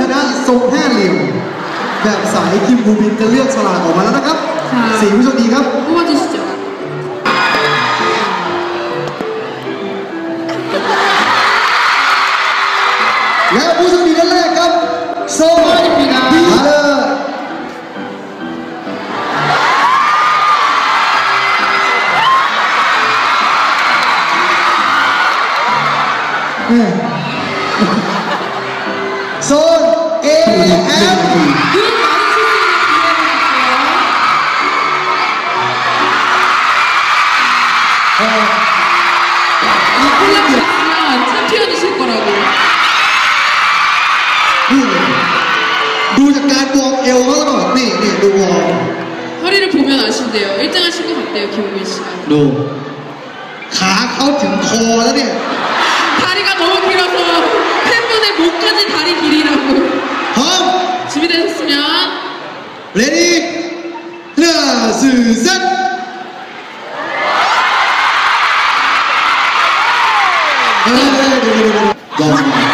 ชนะทรงห้าเหลี่ยม แบบสายคิมบูบินจะเลือกสลากออกมาแล้วนะครับ ค่ะ สี่ผู้โชคดีครับ 뽑아주시죠. และ นี่เลยดูจากการวอร์มเอวเขาแล้วก็นี่นี่ดูวอร์ม 허리를 보면 아신대요. 1등 하실 것 같대요, 김우빈 씨가. ดู ขาเขาถึงคอแล้วเนี่ย 다리가 너무 길어서 팬분의 목까지 다리 길이라고. พร้อม 준비되셨으면 เรดี้หน้าสื่อเซ็ตเฮ้ยเดี๋ยวเดี๋ยวเดี๋ยวลอง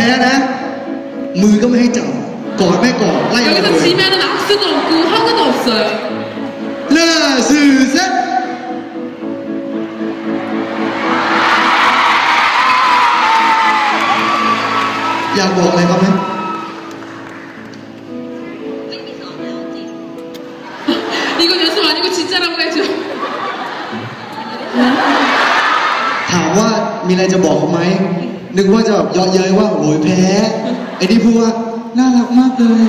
พ้นะ มือก็ไม่ให้จับกอดไม่กอดไล่เอาเลยเลือสื่อเซ็ตอยากบอกอะไรเขาไหมนี่ก็ยังสวยนี่ก็ชิ้นใจเราเลยจ้ะถามว่ามีอะไรจะบอกเขาไหม นึกว่าจะแบบเยาะเย้ยว่าโอ้ยแพ้ ไอ้นี่พูดว่าน่ารักมากเลย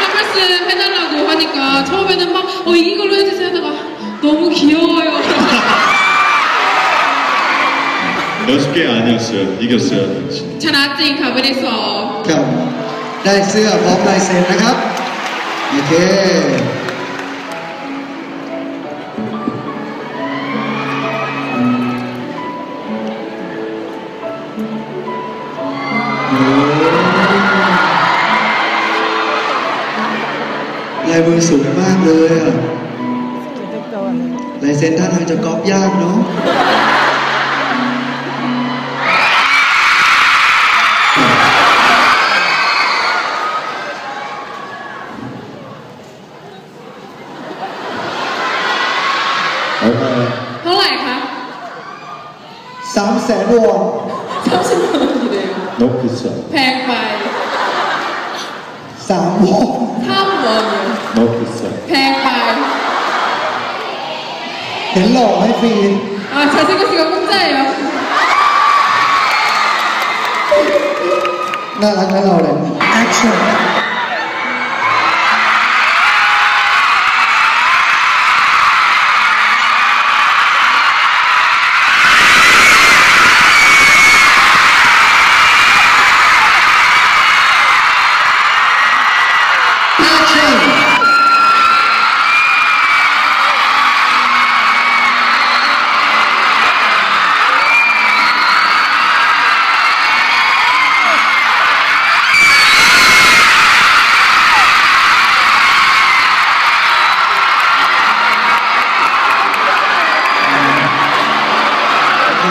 한 말씀 해달라고 하니까 처음에는 막, 어, 이긴 걸로 해주세요 하다가 너무 귀여워요. 여섯 개 아니었어요. 이겼어요. 당신. ชนะจริงค่ะไม่ได้สอบ ครับได้เสื้อพร้อมลายเซ็นนะครับ โอเค ลายมือสูงมากเลยอะลายเซ็นท่าทางจะก๊อปยากเนาะเท่าไหร่คะสามแสนวงสามแสน 무 비싸. แพงไป สามวอน 3원이요. 너무 비싸. แพงไป เห็นหล่อให้ฟรี 아, 잘생겼으니까 공짜예요. น่ารักนะเราเลยแ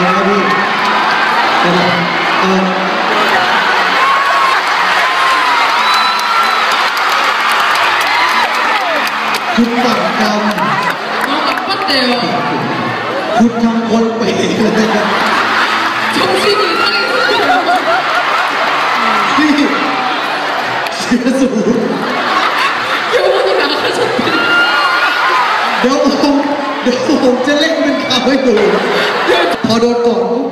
เออครับพี่เออเออคุณฝั่งด 너무 나빴대요. ำคุณทำคนเป๋เลยนะ 정신이 이상했어요. พี่เสียสูง 병원이 나가셨대요. เดี๋ยวผมเดี๋ยวผมจะเล่นเป็นข่าวให้ดู พอโดนก่อนปุ๊บ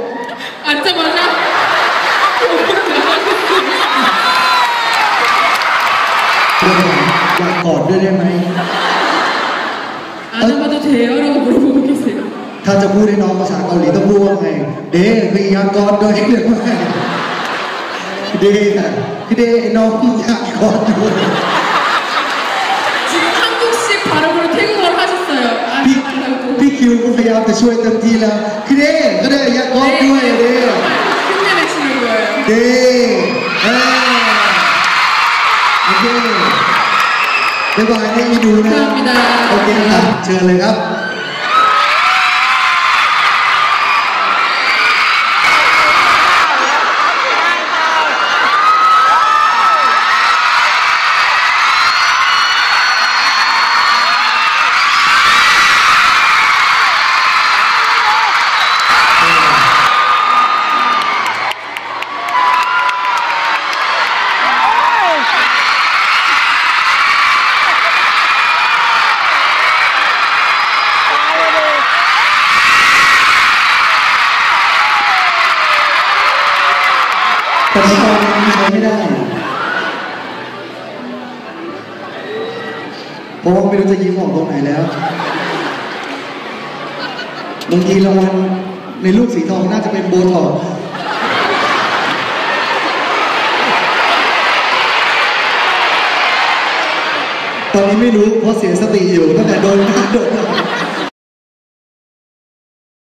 앉자마자 병원이 나가셨대요. เดี๋ยวอยากกอดด้วยได้ไหม 안 와봐도 돼요? 라고 물어보고 계세요. ท ถ้าจะพูดให้น้องภาษาเกาหลีต้องพูดว่าไง เดคือยากรด้วยหรือไม่เดค่ะพี่เดน้องอยากกอดด้วย คิวก็พยายามจะช่วยเต็มที่แล้วคือเดก็ได้อยากกอดด้วยเด 흉내내시는 거예요. เดเออโอเคบ๊ายบายให้ดูนะ 감사합니다. โอเคครับเ ช้ไม่ได้ เพราะว่าไม่รู้จะยิ้มออกตรงไหนแล้ว บางทีรางวัลในลูกสีทองน่าจะเป็นโบท็อกซ์ตอนนี้ไม่รู้เพราะเสียสติอยู่ตั้งแต่โดนโดน